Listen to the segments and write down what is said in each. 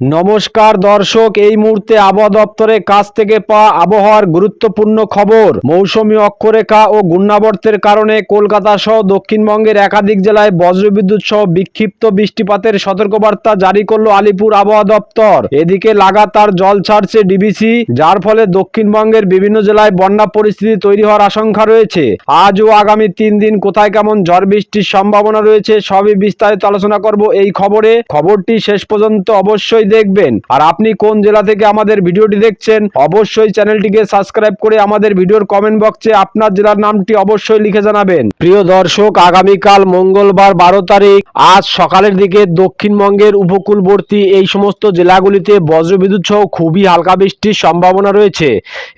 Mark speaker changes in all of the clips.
Speaker 1: নমস্কার দর্শক, এই মুহূর্তে আবহাওয়া দপ্তরের কাছ থেকে পাওয়া আবহাওয়ার গুরুত্বপূর্ণ খবর। মৌসুমী অক্ষরেখা ও ঘূর্ণাবর্তের কারণে কলকাতা সহ দক্ষিণবঙ্গের একাধিক জেলায় বজ্রবিদ্যুৎ সহ বিক্ষিপ্ত বৃষ্টিপাতের সতর্কবার্তা জারি করল আলিপুর আবহাওয়া দপ্তর। এদিকে লাগাতার জল ছাড়ছে ডিবিসি, যার ফলে দক্ষিণবঙ্গের বিভিন্ন জেলায় বন্যা পরিস্থিতি তৈরি হওয়ার আশঙ্কা রয়েছে। আজ ও আগামী তিন দিন কোথায় কেমন ঝড় বৃষ্টির সম্ভাবনা রয়েছে, সবই বিস্তারিত আলোচনা করব এই খবরে। খবরটি শেষ পর্যন্ত অবশ্যই দেখবেন। আর আপনি কোন জেলা থেকে আমাদের ভিডিওটি দেখছেন, অবশ্যই চ্যানেলটিকে সাবস্ক্রাইব করে আমাদের ভিডিওর কমেন্ট বক্সে আপনার জেলার নামটি অবশ্যই লিখে জানাবেন। প্রিয় দর্শক, আগামীকাল মঙ্গলবার বারো তারিখ, আজ সকালের দিকে দক্ষিণবঙ্গের উপকূলবর্তী এই সমস্ত জেলাগুলিতে বজ্রবিদ্যুৎ সহ খুবই হালকা বৃষ্টির সম্ভাবনা রয়েছে।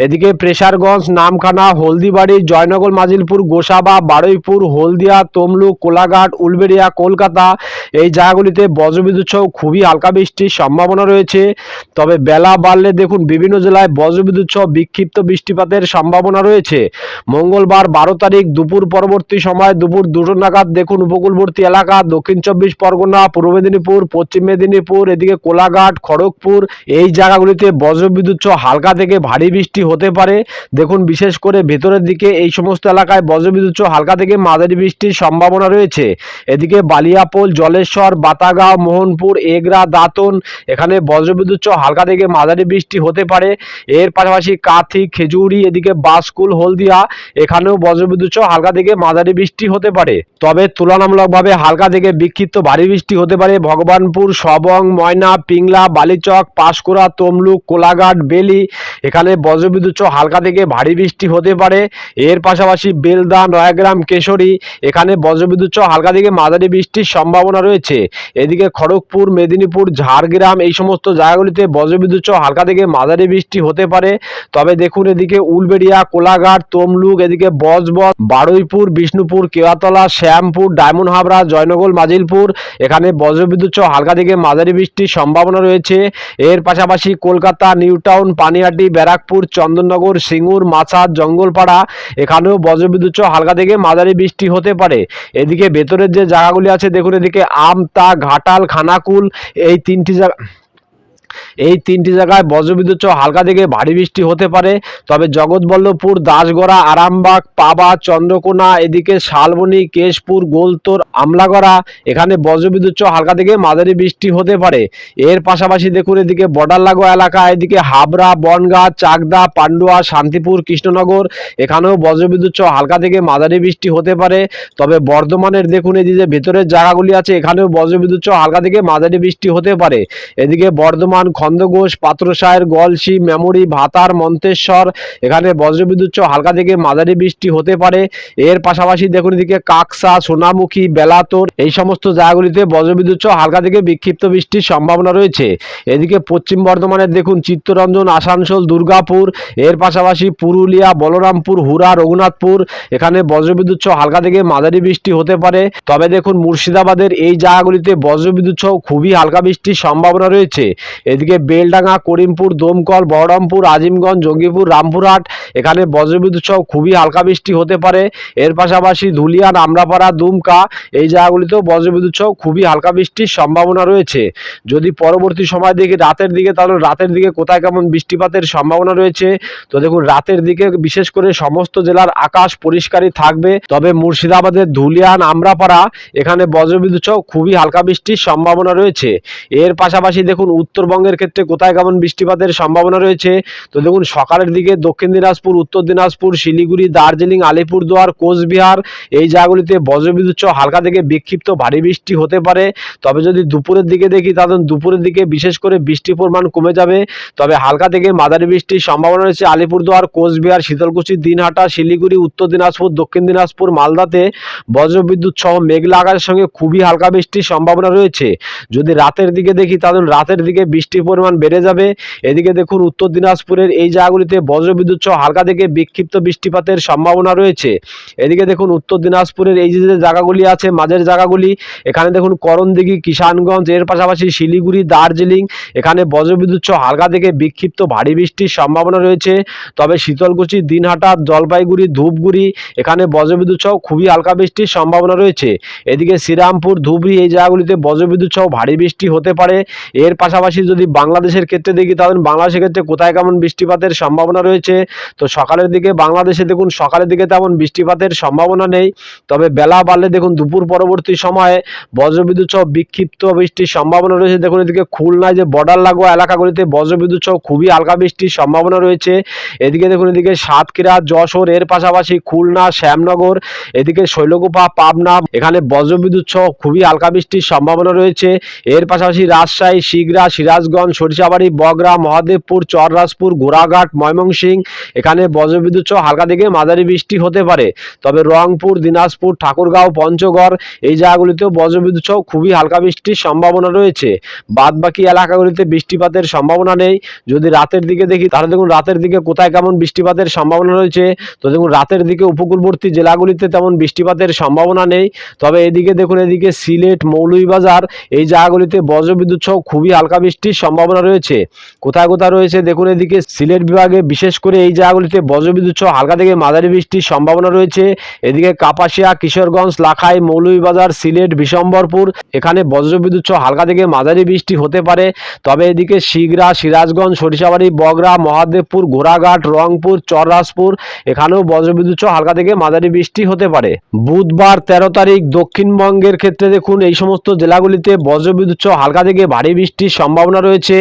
Speaker 1: এদিকে প্রেসারগঞ্জ, নামখানা, হলদিবাড়ি, জয়নগর, মাজিলপুর, গোসাবা, বারুইপুর, হলদিয়া, তমলুক, কোলাঘাট, উলবেড়িয়া, কলকাতা এই জায়গাগুলিতে বজ্রবিদ্যুৎ সহ খুবই হালকা বৃষ্টির সম্ভাবনা রয়েছে। তবে বেলা বাড়লে দেখুন বিভিন্ন জেলায় বজ্রবিদ্যুৎ সহ বিক্ষিপ্ত বৃষ্টিপাতের সম্ভাবনা রয়েছে। মঙ্গলবার বারো তারিখ দুপুর পরবর্তী সময় দুপুর দুটো নাগাদ দেখুন উপকূলবর্তী এলাকা, দক্ষিণ চব্বিশ পরগনা, পূর্ব মেদিনীপুর, পশ্চিম মেদিনীপুর, এদিকে কোলাঘাট, খড়গপুর এই জায়গাগুলিতে বজ্রবিদ্যুৎ সহ হালকা থেকে ভারী বৃষ্টি হতে পারে। দেখুন বিশেষ করে ভেতরের দিকে এই সমস্ত এলাকায় বজ্রবিদ্যুৎ সহ হালকা থেকে মাঝারি বৃষ্টির সম্ভাবনা রয়েছে। এদিকে বালিয়াপোল, জলেশ্বর, বাতাগাঁও, মোহনপুর, এগরা, দাঁতন এখানে বজ্রবিদ্যুৎ সহ হালকা থেকে মাঝারি বৃষ্টি হতে পারে। এর পাশাপাশি কাথি খেজুরি, এদিকে বাসকুল হলদিয়া, এখানেও বজ্রবিদ্যুৎ সহ হালকা থেকে মাঝারি বৃষ্টি হতে পারে। তবে তুলনামূলকভাবে হালকা থেকে বিক্ষিপ্ত ভারী বৃষ্টি হতে পারে। ভগবানপুর, সবং, ময়না, পিংলা, বালিচক, পাঁশকুড়া, তমলুক, কোলাঘাট, বেলি, এখানে বজ্রবিদ্যুৎ সহ হালকা থেকে ভারী বৃষ্টি হতে পারে। এর পাশাপাশি বেলদান রয়াগ্রাম কেশরী, এখানে বজ্রবিদ্যুৎ সহ হালকা থেকে মাঝারি বৃষ্টির সম্ভাবনা রয়েছে। এদিকে খড়গপুর, মেদিনীপুর, ঝাড়গ্রাম এই সমস্ত জায়গাগুলিতে বজ্রবিদ্যুৎ সহ হালকা থেকে মাঝারি বৃষ্টি হতে পারে। তবে দেখুন এদিকে উলবেড়িয়া, কোলাঘাট, তমলুক, এদিকে বজবজ, বারুইপুর, বিষ্ণুপুর, কেওয়াতলা, শ্যামপুর, ডায়মন্ড হাবড়া, জয়নগর, মাজিলপুর। এখানে বজ্রবিদ্যুৎ সহ হালকা থেকে মাঝারি বৃষ্টির সম্ভাবনা রয়েছে। এর পাশাপাশি কলকাতা নিউ টাউন পানিহাটি, ব্যারাকপুর, চন্দননগর, সিঙ্গুর, মাছাদ, জঙ্গলপাড়া, এখানেও বজ্রবিদ্যুৎ সহ হালকা থেকে মাঝারি বৃষ্টি হতে পারে। এদিকে ভেতরের যে জায়গাগুলি আছে, দেখুন এদিকে আমতা, ঘাটাল, খানাকুল, এই তিনটি জায়গা এই তিনটি জায়গায় বজ্রবিদ্যুৎ সহ হালকা থেকে ভারী বৃষ্টি হতে পারে। তবে জগৎবল্লভপুর, দাসগড়া, আরামবাগ, পাবা, চন্দ্রকোনা, এদিকে শালবনি, কেশপুর, গোলতোর, আমলাগড়া, এখানে বজ্রবিদ্যুৎ সহ হালকা থেকে মাঝারি বৃষ্টি হতে পারে। এর পাশাপাশি দেখুন এদিকে বর্ডার এলাকা, এদিকে হাবড়া, বনগাঁ, চাকদা, পান্ডুয়া, শান্তিপুর, কৃষ্ণনগর, এখানেও বজ্রবিদ্যুৎ সহ হালকা থেকে মাঝারি বৃষ্টি হতে পারে। তবে বর্ধমানের দেখুন যে ভেতরের জায়গাগুলি আছে, এখানেও বজ্রবিদ্যুৎ সহ হালকা থেকে মাঝারি বৃষ্টি হতে পারে। এদিকে বর্ধমান খন্দঘোষ পাত্রসায়ের গলসি, মেমরি, ভাতার মন্তেশ্বর। এখানে বজ্রবিদ্যুৎ হালকা থেকে মাঝারি বৃষ্টি হতে পারে। এর পাশাপাশি দেখুন এদিকে কাকসা, সোনামুখী, বেলাতোর এই সমস্ত জায়গাগুলিতে বজ্রবিদ্যুৎ হালকা থেকে বিক্ষিপ্ত বৃষ্টির সম্ভাবনা রয়েছে। এদিকে পশ্চিম বর্ধমানের দেখুন চিত্তরঞ্জন, আসানসোল, দুর্গাপুর। এর পাশাপাশি পুরুলিয়া, বলরামপুর হুরা রঘুনাথপুর। এখানে বজ্রবিদ্যুৎ হালকা থেকে মাঝারি বৃষ্টি হতে পারে। তবে দেখুন মুর্শিদাবাদের এই জায়গাগুলিতে বজ্রবিদ্যুৎ খুবই হালকা বৃষ্টির সম্ভাবনা রয়েছে। এদিকে বেলডাঙ্গা, করিমপুর, দমকল, বহরমপুর, আজিমগঞ্জ, জঙ্গিপুর, রামপুরহাট, এখানে বজ্রবিদ্যুৎ সহ খুবই হালকা বৃষ্টি হতে পারে। এর পাশাপাশি ধুলিয়া নামরাপাড়া দুমকা এই জায়গাগুলিতেও বজ্রবিদ্যুৎ সহ খুবই হালকা বৃষ্টির সম্ভাবনা রয়েছে। যদি পরবর্তী সময় দেখি রাতের দিকে, তাহলে রাতের দিকে কোথায় কেমন বৃষ্টিপাতের সম্ভাবনা রয়েছে? তো দেখুন, রাতের দিকে বিশেষ করে সমস্ত জেলার আকাশ পরিষ্কারই থাকবে। তবে মুর্শিদাবাদের ধুলিয়ান, আমরাপাড়া, এখানে বজ্রবিদ্যুৎ সহ খুবই হালকা বৃষ্টির সম্ভাবনা রয়েছে। এর পাশাপাশি দেখুন উত্তরবঙ্গের ক্ষেত্রে কোথায় কেমন বৃষ্টিপাতের সম্ভাবনা রয়েছে? তো দেখুন, সকালের দিকে দক্ষিণ দিনাজপুর, উত্তর দিনাজপুর, শিলিগুড়ি, দার্জিলিং, আলিপুরদুয়ার, কোচবিহার, এই জায়গাগুলিতে বজ্রবিদ্যুৎ হালকা থেকে বিক্ষিপ্ত ভারী বৃষ্টি হতে পারে। তবে যদি দুপুরের দিকে দেখি, তাহলে দুপুরের দিকে বিশেষ করে বৃষ্টির পরিমাণ কমে যাবে। তবে হালকা থেকে মাঝারি বৃষ্টির সম্ভাবনা রয়েছে আলিপুরদুয়ার, কোচবিহার, শীতলকুচি, দিনহাটা, শিলিগুড়ি, উত্তর দিনাজপুর, দক্ষিণ দিনাজপুর, মালদাতে বজ্রবিদ্যুৎ সহ মেঘলা আকাশের সঙ্গে খুবই হালকা বৃষ্টির সম্ভাবনা রয়েছে। যদি রাতের দিকে দেখি, তাহলে রাতের দিকে বৃষ্টির পরিমাণ বেড়ে যাবে। এদিকে দেখুন, উত্তর দিনাজপুরের এই জায়গাগুলিতে বজ্রবিদ্যুৎ সহ হালকা থেকে বিক্ষিপ্ত বৃষ্টিপাতের সম্ভাবনা রয়েছে। এদিকে দেখুন, উত্তর দিনাজপুরের এই যে জায়গাগুলি আছে, মাঝের জায়গাগুলি, এখানে দেখুন, করণদিঘি, কিষানগঞ্জ, এর পাশাপাশি শিলিগুড়ি, দার্জিলিং, এখানে বজ্রবিদ্যুৎ সহ হালকা থেকে বিক্ষিপ্ত ভারী বৃষ্টির সম্ভাবনা রয়েছে। তবে শীতলকুচি, দিনহাটা, জলপাইগুড়ি, ধূপগুড়ি, এখানে বজ্রবিদ্যুৎ সহ খুবই হালকা বৃষ্টির সম্ভাবনা রয়েছে। এদিকে শ্রীরামপুর, ধুবড়ি এই জায়গাগুলিতে বজ্রবিদ্যুৎ সহ ভারী বৃষ্টি হতে পারে। এর পাশাপাশি যদি যদি বাংলাদেশের ক্ষেত্রে দেখি, তাহলে বাংলাদেশের ক্ষেত্রে কোথায় কেমন বৃষ্টিপাতের সম্ভাবনা রয়েছে? তো সকালের দিকে বাংলাদেশে দেখুন, সকালের দিকে তেমন বৃষ্টিপাতের সম্ভাবনা নেই। তবে বেলা বাড়লে দেখুন, দুপুর পরবর্তী সময়ে বজ্রবিদ্যুৎ সহ বিক্ষিপ্ত বৃষ্টির সম্ভাবনা রয়েছে। দেখুন এদিকে খুলনায় যে বর্ডার লাগোয়া এলাকাগুলিতে বজ্রবিদ্যুৎ সহ খুবই হালকা বৃষ্টির সম্ভাবনা রয়েছে। এদিকে দেখুন, এদিকে সাতক্ষীরা, যশোর, এর পাশাপাশি খুলনা, শ্যামনগর, এদিকে শৈলকুপা, পাবনা, এখানে বজ্রবিদ্যুৎ সহ খুবই হালকা বৃষ্টির সম্ভাবনা রয়েছে। এর পাশাপাশি রাজশাহী শিগরা সিরাজগঞ্জ সরিষাবাড়ি, বগরা, মহাদেবপুর, চররাজপুর, গোড়াঘাট, ময়মনসিং। এখানে বজ্রবিদ্যুৎ সহ হালকা থেকে মাঝারি বৃষ্টি হতে পারে। তবে রংপুর, দিনাজপুর, ঠাকুরগাঁও, পঞ্চগড় এই জায়গাগুলিতেও বজ্রবিদ্যুৎ সহ খুবই হালকা বৃষ্টির সম্ভাবনা রয়েছে। বাদ বাকি এলাকাগুলিতে বৃষ্টিপাতের সম্ভাবনা নেই। যদি রাতের দিকে দেখি, তাহলে দেখুন রাতের দিকে কোথায় কেমন বৃষ্টিপাতের সম্ভাবনা রয়েছে। তো দেখুন রাতের দিকে উপকূলবর্তী জেলাগুলিতে তেমন বৃষ্টিপাতের সম্ভাবনা নেই। তবে এদিকে দেখুন, এদিকে সিলেট, মৌলভীবাজার এই জায়গাগুলিতে বজ্রবিদ্যুৎ সহ খুবই হালকা বৃষ্টির সম্ভাবনা রয়েছে। কোথায় কোথায় রয়েছে দেখুন এদিকে সিলেট বিভাগে, বিশেষ করে এই জায়গাগুলিতে বজ্রবিদ্যুৎ সহ হালকা থেকে মাঝারি বৃষ্টির সম্ভাবনা রয়েছে। এদিকে কাপাসিয়া, কিশোরগঞ্জ, লাখাই, মৌলভীবাজার, সিলেট, বিশম্বরপুর, এখানে বজ্রবিদ্যুৎ সহ হালকা থেকে মাঝারি বৃষ্টি হতে পারে। তবে এদিকে শিগরা, সিরাজগঞ্জ, সরিষাবাড়ি বগরা মহাদেবপুর, ঘোড়াঘাট, রংপুর, চররাজপুর, এখানেও বজ্রবিদ্যুৎ সহ হালকা থেকে মাঝারি বৃষ্টি হতে পারে। বুধবার তেরো তারিখ দক্ষিণবঙ্গের ক্ষেত্রে দেখুন এই সমস্ত জেলাগুলিতে বজ্রবিদ্যুৎ সহ হালকা থেকে ভারী বৃষ্টির সম্ভাবনা রয়েছে।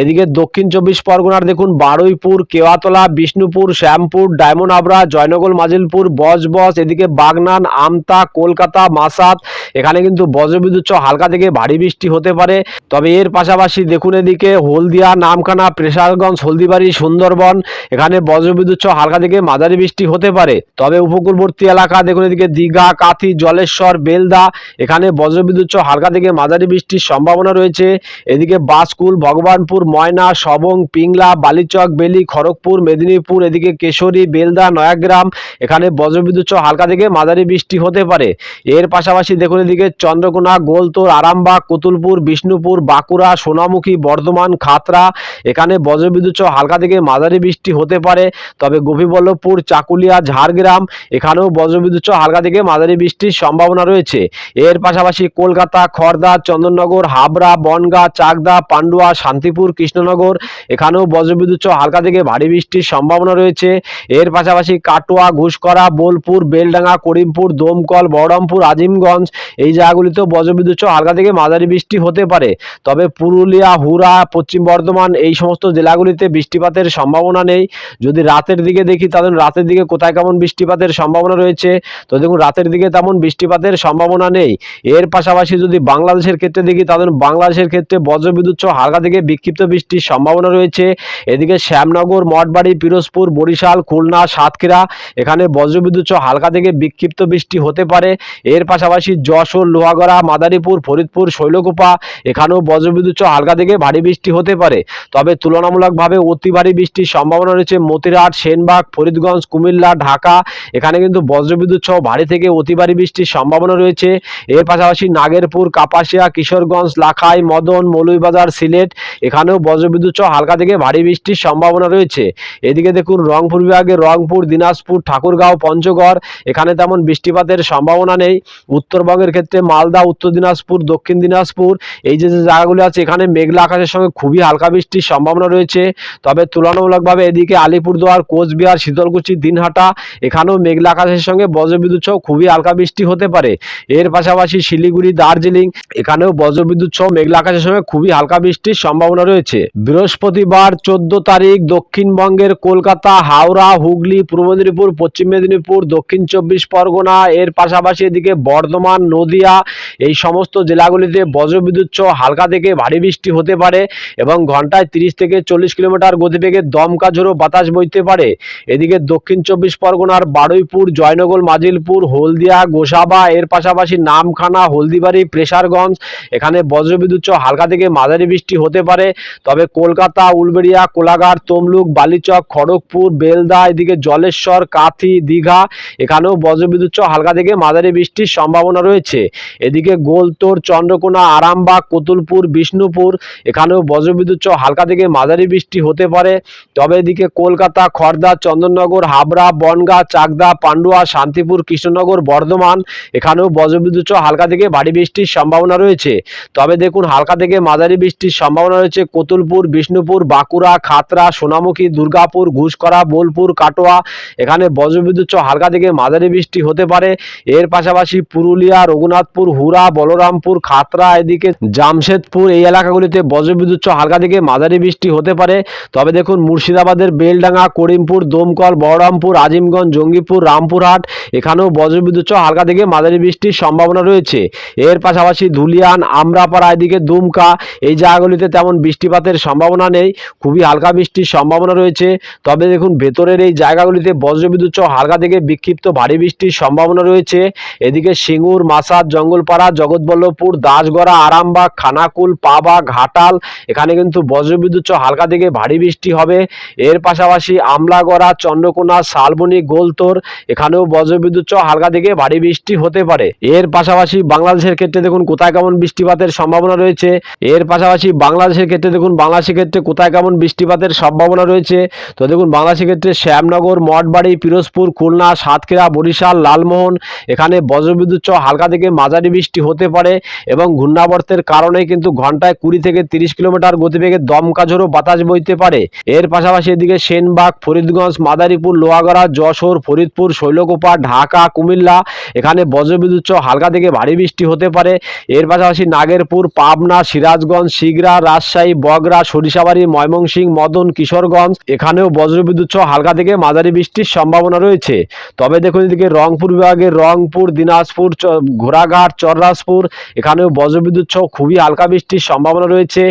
Speaker 1: এদিকে দক্ষিণ চব্বিশ পরগনার দেখুন, বারুইপুর, কেওয়াতলা, বিষ্ণুপুর, শ্যামপুর, ডায়মন্ড আবরা জয়নগর, মাজিলপুর বজবজ এদিকে বাগনান, আমতা, কলকাতা মাসাত এখানে কিন্তু বজ্রবিদ্যুৎ হালকা থেকে ভারী বৃষ্টি হতে পারে। তবে এর পাশাপাশি দেখুন এদিকে হলদিয়া, নামখানা প্রেসারগঞ্জ হলদিবাড়ি, সুন্দরবন, এখানে বজ্রবিদ্যুৎ হালকা থেকে মাঝারি বৃষ্টি হতে পারে। তবে উপকূলবর্তী এলাকা দেখুন এদিকে দীঘা, কাথি, জলেশ্বর, বেলদা, এখানে বজ্রবিদ্যুৎ হালকা থেকে মাঝারি বৃষ্টির সম্ভাবনা রয়েছে। এদিকে বাসকুল ভগবানপুর, ময়না সবং পিংলা, বালিচক, বেলি, খড়গপুর, মেদিনীপুর, এদিকে কেশরী, বেলদা, নয়াগ্রাম, এখানে বজ্রবিদ্যুৎ হালকা থেকে মাঝারি বৃষ্টি হতে পারে। এর পাশাপাশি দেখুন এদিকে চন্দ্রকোনা, গোলতোর, আরামবাগ, কুতুলপুর, বিষ্ণুপুর, বাঁকুড়া, সোনামুখী, বর্ধমান, খাতরা, এখানে বজ্রবিদ্যুৎ হালকা থেকে মাঝারি বৃষ্টি হতে পারে। তবে গোপীবল্লভপুর, চাকুলিয়া, ঝাড়গ্রাম, এখানেও বজ্রবিদ্যুৎ হালকা থেকে মাঝারি বৃষ্টির সম্ভাবনা রয়েছে। এর পাশাপাশি কলকাতা খড়দা চন্দননগর, হাবড়া, বনগা, চাকদা পান্ডুয়া শান্তিপুর, কৃষ্ণনগর, এখানেও বজ্রবিদ্যুৎ হালকা থেকে ভারী বৃষ্টির সম্ভাবনা রয়েছে। এর পাশাপাশি কাটোয়া, ঘুষকরা, বোলপুর, বেলডাঙ্গা, করিমপুর, দমকল, বহরমপুর, আজিমগঞ্জ, এই জায়গাগুলিতেও বজ্রবিদ্যুৎ হালকা থেকে মাঝারি বৃষ্টি হতে পারে। তবে পুরুলিয়া হুরা পশ্চিম বর্ধমান এই সমস্ত জেলাগুলিতে বৃষ্টিপাতের সম্ভাবনা নেই। যদি রাতের দিকে দেখি, তাহলে রাতের দিকে কোথায় কেমন বৃষ্টিপাতের সম্ভাবনা রয়েছে। তো দেখুন রাতের দিকে তেমন বৃষ্টিপাতের সম্ভাবনা নেই। এর পাশাপাশি যদি বাংলাদেশের ক্ষেত্রে দেখি, তাহলে বাংলাদেশের ক্ষেত্রে বজ্রবিদ্যুৎ সহ হালকা থেকে বিক্ষিপ্ত বৃষ্টির সম্ভাবনা রয়েছে। এদিকে শ্যামনগর, মঠবাড়ি, পিরোজপুর, বরিশাল, খুলনা, সাতক্ষীরা, এখানে বজ্রবিদ্যুৎ হালকা থেকে বিক্ষিপ্ত বৃষ্টি হতে পারে। এর পাশাপাশি যশোর, লোহাগড়া, মাদারীপুর, ফরিদপুর, শৈলকুপা, এখানেও বজ্রবিদ্যুৎ হালকা থেকে ভারী বৃষ্টি হতে পারে। তবে তুলনামূলকভাবে অতি ভারী বৃষ্টির সম্ভাবনা রয়েছে মতিরাট সেনবাগ, ফরিদগঞ্জ, কুমিল্লা, ঢাকা। এখানে কিন্তু বজ্রবিদ্যুৎ সহ ভারী থেকে অতি ভারী বৃষ্টির সম্ভাবনা রয়েছে। এর পাশাপাশি নাগেরপুর, কাপাসিয়া, কিশোরগঞ্জ, লাখাই, মদন, মৌলভীবাজার, সিলেট এখানেও বজ্রবিদ্যুৎ সহ হালকা থেকে ভারী বৃষ্টির সম্ভাবনা রয়েছে। এদিকে দেখুন, রংপুর বিভাগে রংপুর, দিনাজপুর, ঠাকুরগাঁও, পঞ্চগড়, এখানে তেমন বৃষ্টিপাতের সম্ভাবনা নেই। উত্তরবঙ্গের ক্ষেত্রে মালদা, উত্তর দিনাজপুর, দক্ষিণ দিনাজপুর, এই যে যে জায়গাগুলি আছে, এখানে মেঘলা আকাশের সঙ্গে খুবই হালকা বৃষ্টির সম্ভাবনা রয়েছে। তবে তুলনামূলকভাবে এদিকে আলিপুরদুয়ার, কোচবিহার, শীতলকুচি, দিনহাটা, এখানেও মেঘলা আকাশের সঙ্গে বজ্রবিদ্যুৎ সহ খুবই হালকা বৃষ্টি হতে পারে। এর পাশাপাশি শিলিগুড়ি, দার্জিলিং, এখানেও বজ্রবিদ্যুৎ সহ মেঘলা আকাশের সঙ্গে খুবই হালকা বৃষ্টির সম্ভাবনা রয়েছে। বৃহস্পতিবার চোদ্দ তারিখ দক্ষিণবঙ্গের কলকাতা, হাওড়া, হুগলি, পূর্ব মেদিনীপুর, পশ্চিম মেদিনীপুর, দক্ষিণ চব্বিশ পরগনা, এর পাশাপাশি এদিকে বর্ধমান, নদিয়া এই সমস্ত জেলাগুলিতে বজ্রবিদ্যুৎ সহ হালকা থেকে ভারী বৃষ্টি হতে পারে এবং ঘন্টায় তিরিশ থেকে চল্লিশ কিলোমিটার গতিবেগে দমকা ঝোড়ো বাতাস বইতে পারে। এদিকে দক্ষিণ চব্বিশ পরগনার বারুইপুর, জয়নগর, মাজিলপুর, হলদিয়া, গোসাবা, এর পাশাপাশি নামখানা, হলদিবাড়ি, প্রেসারগঞ্জ, এখানে বজ্রবিদ্যুৎ সহ হালকা থেকে মাঝারি বৃষ্টি হতে পারে। তবে কলকাতা, উলবেড়িয়া, কোলাঘাট, তমলুক, বালিচক, খড়গপুর, বেলদা, এদিকে জলেশ্বর, কাথি, দীঘা, এখানেও বজ্রবিদ্যুৎ সহ হালকা থেকে মাঝারি বৃষ্টির সম্ভাবনা রয়েছে। এদিকে এদিকে গোলতোর চন্দ্রকোনা, আরামবাগ, কতুলপুর, বিষ্ণুপুর। এখানেও বজ্রবিদ্যুৎ সহ হালকা থেকে মাঝারি বৃষ্টি হতে পারে। তবে এদিকে কলকাতা খড়দা চন্দননগর, হাবড়া, বনগাঁ, চাকদা, পান্ডুয়া, শান্তিপুর, কৃষ্ণনগর, বর্ধমান, এখানেও বজ্রবিদ্যুৎ সহ হালকা থেকে ভারী বৃষ্টির সম্ভাবনা রয়েছে। তবে দেখুন, হালকা থেকে মাঝারি বৃষ্টির সম্ভাবনা রয়েছে কতুলপুর, বিষ্ণুপুর, বাঁকুড়া, খাতরা, সোনামুখী, দুর্গাপুর ঘুষকরা বোলপুর, কাটোয়া। এখানে বজ্রবিদ্যুৎ সহ হালকা থেকে মাঝারি বৃষ্টি হতে পারে। এর পাশাপাশি পুরুলিয়া, রঘুনাথপুর হুরা বলরামপুর খাতরা এদিকে জামশেদপুর, এই এলাকাগুলিতে বজ্রবিদ্যুৎ হালকা থেকে মাঝারি বৃষ্টি হতে পারে। তবে দেখুন, মুর্শিদাবাদের বেলডাঙ্গা, করিমপুর, দমকল বহরমপুর আজিমগঞ্জ, জঙ্গিপুর, রামপুরহাট, এখানেও বজ্রবিদ্যুৎ হালকা থেকে মাঝারি বৃষ্টির সম্ভাবনা রয়েছে। এর পাশাপাশি ধুলিয়ান, আমরাপাড়া, এদিকে দুমকা, এই জায়গাগুলিতে তেমন বৃষ্টিপাতের সম্ভাবনা নেই। খুবই হালকা বৃষ্টির সম্ভাবনা রয়েছে। তবে দেখুন, ভেতরের এই জায়গাগুলিতে বজ্রবিদ্যুৎ হালকা থেকে বিক্ষিপ্ত ভারী বৃষ্টির সম্ভাবনা রয়েছে। এদিকে সিঙ্গুর মাসাদ জঙ্গলপাড়া জগৎবল্লভপুর, দাসগড়া, আরামবাগ, খানাকুল, পাবা, ঘাটাল। এখানে কিন্তু বজ্রবিদ্যুৎ হালকা থেকে ভারী বৃষ্টি হবে। এর পাশাপাশি আমলাগড়া, চন্দ্রকোনা, শালবনী, গোলতোর, এখানেও বজ্রবিদ্যুৎ হালকা থেকে ভারী বৃষ্টি হতে পারে। এর পাশাপাশি বাংলাদেশের ক্ষেত্রে দেখুন কোথায় কেমন বৃষ্টিপাতের সম্ভাবনা রয়েছে। এর পাশাপাশি বাংলাদেশের ক্ষেত্রে দেখুন বাংলাদেশের ক্ষেত্রে কোথায় কেমন বৃষ্টিপাতের সম্ভাবনা রয়েছে। তো দেখুন বাংলাদেশের ক্ষেত্রে শ্যামনগর, মঠবাড়ি, পিরোজপুর, খুলনা, সাতক্ষীরা, বরিশাল, লালমোহন, এখানে বজ্রবিদ্যুৎ হালকা থেকে মাঝারি বৃষ্টি হতে পারে এবং ঘূর্ণাবর্তের কারণে কিন্তু ঘন্টায় কুড়ি থেকে তিরিশ কিলোমিটার গতিবেগে দমকা ঝোড়ো বাতাস বইতে পারে। এর পাশাপাশি এদিকে সেনবাগ, ফরিদগঞ্জ, মাদারীপুর, লোহাগড়া, যশোর, ফরিদপুর, শৈলকুপা, ঢাকা, কুমিল্লা, এখানে বজ্রবিদ্যুৎ হালকা থেকে ভারী বৃষ্টি হতে পারে। এর পাশাপাশি নাগেরপুর, পাবনা, সিরাজগঞ্জ, শিগরা, রাজশাহী বগরা সরিষাবাড়ি, ময়মনসিংহ, মদন, কিশোরগঞ্জ, এখানেও বজ্রবিদ্যুৎ হালকা থেকে মাঝারি বৃষ্টির সম্ভাবনা রয়েছে। তবে দেখুন এদিকে রংপুর বিভাগের রংপুর, দিনাজপুর ঘোড়াঘাট চররাজপুর এখানেও বজ্রবিদ্যুৎ সহ খুবই হালকা বৃষ্টির সম্ভাবনা রয়েছে।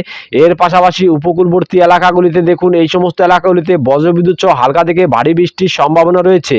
Speaker 1: এর পাশাপাশি উপকূলবর্তী এলাকাগুলিতে দেখুন, এই সমস্ত এলাকাগুলিতে বজ্রবিদ্যুৎ সহ হালকা থেকে ভারী বৃষ্টির সম্ভাবনা রয়েছে।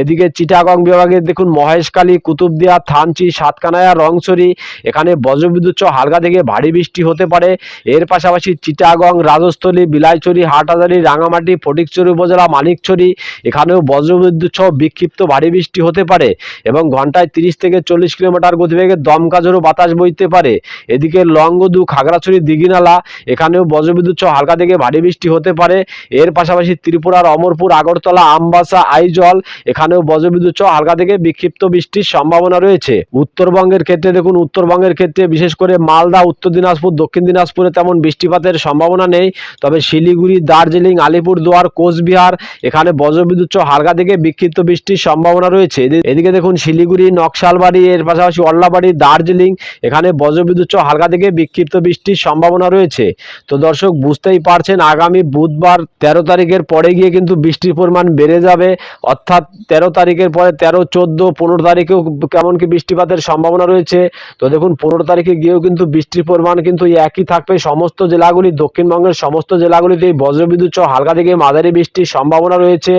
Speaker 1: এদিকে চিটাগং বিভাগের দেখুন, মহেশখালী, কুতুবদিয়া, থানচি, সাতকানায়া, রংছড়ি, এখানে বজ্রবিদ্যুৎ সহ হালকা থেকে ভারী বৃষ্টি হতে পারে। এর পাশাপাশি চিটাগং, রাজস্থলী, বিলাইছড়ি, হাটহাজারি রাঙামাটি ফটিকছড়ি উপজেলা, মানিকছড়ি, এখানেও বজ্রবিদ্যুৎ সহ বিক্ষিপ্ত ভারী বৃষ্টি হতে পারে এবং ঘন্টায় তিরিশ থেকে চল্লিশ কিলোমিটার গতিবেগে দমকা ঝোড়ো বাতাস বইতে পারে। এদিকে লংগদু, খাগড়াছড়ি, দিঘিনালা, এখানেও বজ্রবিদ্যুৎ সহ হালকা থেকে ভারী বৃষ্টি হতে পারে। এর পাশাপাশি ত্রিপুরার অমরপুর, আগরতলা, আমবাসা, আইজল, এখানেও বজ্রবিদ্যুৎ সহ হালকা থেকে বিক্ষিপ্ত বৃষ্টির সম্ভাবনা রয়েছে। উত্তরবঙ্গের ক্ষেত্রে দেখুন, উত্তরবঙ্গের ক্ষেত্রে বিশেষ করে মালদা, উত্তর দিনাজপুর, দক্ষিণ দিনাজপুরে তেমন বৃষ্টিপাতের সম্ভাবনা নেই। তবে শিলিগুড়ি, দার্জিলিং, আলিপুরদুয়ার, কোচবিহার, এখানে বজ্রবিদ্যুৎ সহ হালকা থেকে বিক্ষিপ্ত বৃষ্টির সম্ভাবনা রয়েছে। এদি- এদিকে দেখুন, শিলিগুড়ি, নকশালবাড়ি, এর পাশাপাশি অল্লাবাড়ি দার্জিলিং, এখানে বজ্রবিদ্যুৎ হালকা থেকে বিক্ষিপ্ত বৃষ্টির সম্ভাবনা রয়েছে। তো দর্শক, বুঝতেই পারছেন, আগামী বুধবার তেরো তারিখের পরে গিয়ে কিন্তু বৃষ্টির পরিমাণ বেড়ে যাবে। অর্থাৎ তেরো তারিখের পরে তেরো, চোদ্দ, পনেরো তারিখেও কেমন কি বৃষ্টিপাতের সম্ভাবনা রয়েছে। তো দেখুন, পনেরো তারিখে গিয়েও কিন্তু বৃষ্টির পরিমাণ কিন্তু একই থাকবে। সমস্ত জেলাগুলি, দক্ষিণবঙ্গের সমস্ত জেলাগুলিতেই বজ্রবিদ্যুৎ হালকা থেকে মাঝারি বৃষ্টির সম্ভাবনা রয়েছে।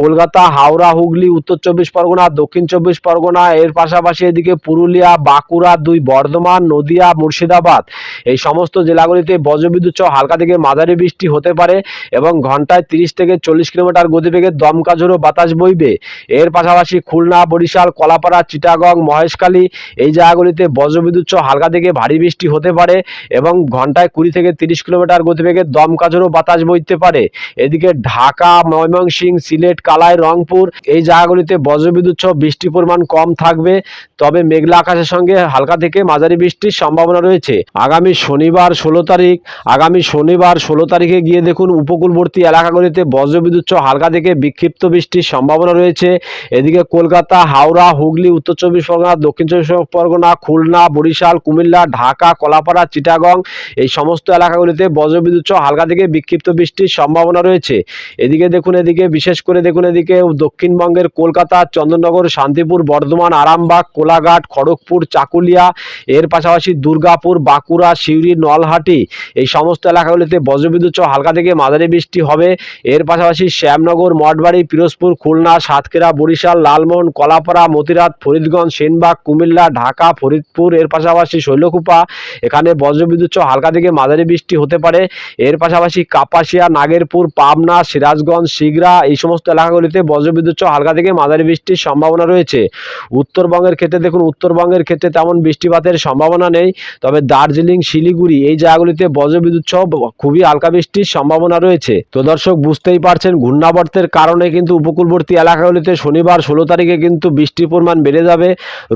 Speaker 1: কলকাতা, হাওড়া, হুগলি, উত্তর চব্বিশ পরগনা, দক্ষিণ চব্বিশ পরগনা, এর পাশাপাশি এদিকে পুরুলিয়া বাঁকুড়া, দুই বর্ধমান, নদিয়া, মুর্শিদাবাদ। এই সমস্ত জেলাগুলিতে বজ্রবিদ্যুৎ সহ হালকা থেকে মাঝারি বৃষ্টি হতে পারে এবং ঘন্টায় তিরিশ থেকে চল্লিশ কিলোমিটার গতিবেগে দমকা ঝোড়ো বাতাস বইবে। এর পাশাপাশি খুলনা, বরিশাল, কলাপাড়া, চিটাগং, মহেশখালী এই জায়গাগুলিতে বজ্রবিদ্যুৎ সহ হালকা থেকে ভারী বৃষ্টি হতে পারে এবং ঘন্টায় কুড়ি থেকে তিরিশ কিলোমিটার গতিবেগে দমকা ঝোড়ো বাতাস বইতে পারে। এদিকে ঢাকা, ময়মনসিংহ, সিলেট, কালাই, রংপুর এই জায়গাগুলিতে বজ্রবিদ্যুৎ সহ বৃষ্টির পরিমাণ কম থাকবে। তবে মেঘলা আকাশের সঙ্গে হালকা থেকে মাঝারি বৃষ্টির সম্ভাবনা রয়েছে। আগামী শনিবার ষোলো তারিখ, আগামী শনিবার ষোলো তারিখে গিয়ে দেখুন উপকূলবর্তী এলাকাগুলিতে বজ্রবিদ্যুৎ হালকা থেকে বিক্ষিপ্ত বৃষ্টির সম্ভাবনা রয়েছে। এদিকে কলকাতা, হাওড়া, হুগলি, উত্তর চব্বিশ পরগনা, দক্ষিণ চব্বিশ পরগনা, খুলনা, বরিশাল, কুমিল্লা, ঢাকা, কলাপাড়া, চিটাগং এই সমস্ত এলাকাগুলিতে বজ্রবিদ্যুৎ হালকা থেকে বিক্ষিপ্ত বৃষ্টির সম্ভাবনা রয়েছে। এদিকে দেখুন এদিকে, বিশেষ করে দেখুন এদিকে দক্ষিণবঙ্গের কলকাতা, চন্দননগর, শান্তিপুর, বর্ধমান, আরামবাগ, কোলাঘাট, খড়গপুর চাকুলিয়া, এর পাশাপাশি দুর্গাপুর, বাঁকুড়া, সিউড়ি, নলহাটি, এই সমস্ত এলাকাগুলিতে বজ্রবিদ্যুৎ সহ হালকা থেকে মাঝারি বৃষ্টি হবে। এর পাশাপাশি শ্যামনগর, মঠবাড়ি, পিরোজপুর, খুলনা, সাতক্ষীরা, বরিশাল, লালমোহন, কলাপাড়া, মতিরাত, ফরিদগঞ্জ, সেনবাগ, কুমিল্লা, ঢাকা, ফরিদপুর, এর পাশাপাশি শৈলকুপা, এখানে বজ্রবিদ্যুৎ সহ হালকা থেকে মাঝারি বৃষ্টি হতে পারে। এর পাশাপাশি কাপাসিয়া, নাগেরপুর, পাবনা, সিরাজগঞ্জ শিগরা এই সমস্ত এলাকাগুলিতে বজ্রবিদ্যুৎ সহ হালকা থেকে মাঝারি বৃষ্টির সম্ভাবনা রয়েছে। উত্তরবঙ্গের ক্ষেত্রে দেখুন, উত্তরবঙ্গের ক্ষেত্রে তেমন বৃষ্টিপাতের সম্ভাবনা নেই। তবে দার্জিলিং, শিলিগুড়ি এই জায়গাগুলিতে বজ্রবিদ্যুৎ সহ খুবই হালকা বৃষ্টির সম্ভাবনা রয়েছে। তো দর্শক, বুঝতেই পারছেন ঘূর্ণাবর্তের কারণে কিন্তু উপকূলবর্তী এলাকাগুলিতে শনিবার ষোলো তারিখে কিন্তু বৃষ্টির পরিমাণ বেড়ে যাবে।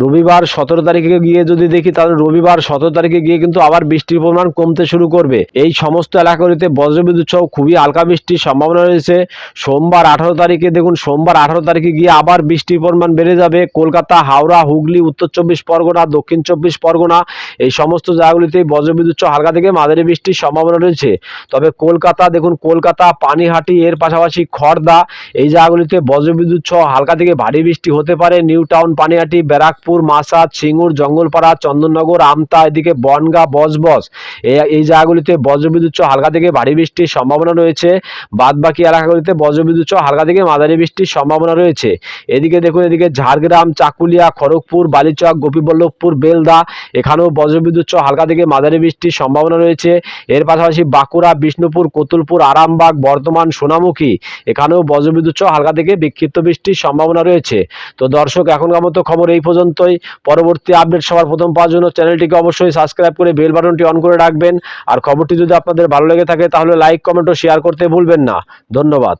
Speaker 1: রবিবার সতেরো তারিখে গিয়ে যদি দেখি, তাহলে রবিবার সতেরো তারিখে গিয়ে কিন্তু আবার বৃষ্টির পরিমাণ কমতে শুরু করবে। এই সমস্ত এলাকাগুলিতে বজ্রবিদ্যুৎ সহ খুবই হালকা বৃষ্টির সম্ভাবনা রয়েছে। সোমবার আঠারো তারিখে দেখুন, সোমবার আঠারো তারিখে গিয়ে আবার বৃষ্টির পরিমাণ বেড়ে যাবে। কলকাতা, হাওড়া, হুগলি, উত্তর চব্বিশ পরগনা দক্ষিণ চব্বিশ পরগনা, এই সমস্ত জায়গাগুলিতে বজ্রবিদ্যুৎ হালকা থেকে মাঝারি বৃষ্টির সম্ভাবনা রয়েছে। তবে কলকাতা, দেখুন কলকাতা, পানিহাটি, এর পাশাপাশি খড়দা এই জায়গাগুলিতে বজ্রবিদ্যুৎ সহ হালকা থেকে ভারী বৃষ্টি হতে পারে। নিউ টাউন, পানিহাটি, ব্যারাকপুর, মাসাদ, সিঙ্গুর, জঙ্গলপাড়া, চন্দননগর আমতা এদিকে বনগা বসবস এই জায়গাগুলিতে বজ্রবিদ্যুৎ সহ হালকা থেকে ভারী বৃষ্টির সম্ভাবনা রয়েছে। বাদ বাকি এলাকাগুলিতে বজ্রবিদ্যুৎ সহ হালকা থেকে মাঝারি বৃষ্টির সম্ভাবনা রয়েছে। এদিকে দেখুন, এদিকে ঝাড়গ্রাম, চাকুলিয়া, খড়গপুর, বালিচক গোপীবল্লভপুর বেলদা। এখানেও বজ্রবিদ্যুৎ সহ হালকা থেকে মাঝারি বৃষ্টির সম্ভাবনা রয়েছে। এর পাশাপাশি বাঁকুড়া, বিষ্ণুপুর, কতুলপুর, আরামবাগ, বর্ধমান, সোনামুখী। এখানেও বজ্রবিদ্যুৎ সহ হালকা থেকে বিক্ষিপ্ত বৃষ্টির সম্ভাবনা রয়েছে। তো দর্শক, এখনকার মতো খবর এই পর্যন্তই। পরবর্তী আপডেট সবার প্রথম পাওয়ার জন্য চ্যানেলটিকে অবশ্যই সাবস্ক্রাইব করে বেল বাটনটি অন করে রাখবেন। আর খবরটি যদি আপনাদের ভালো লেগে থাকে, তাহলে লাইক, কমেন্ট ও শেয়ার করতে ভুলবেন না। ধন্যবাদ।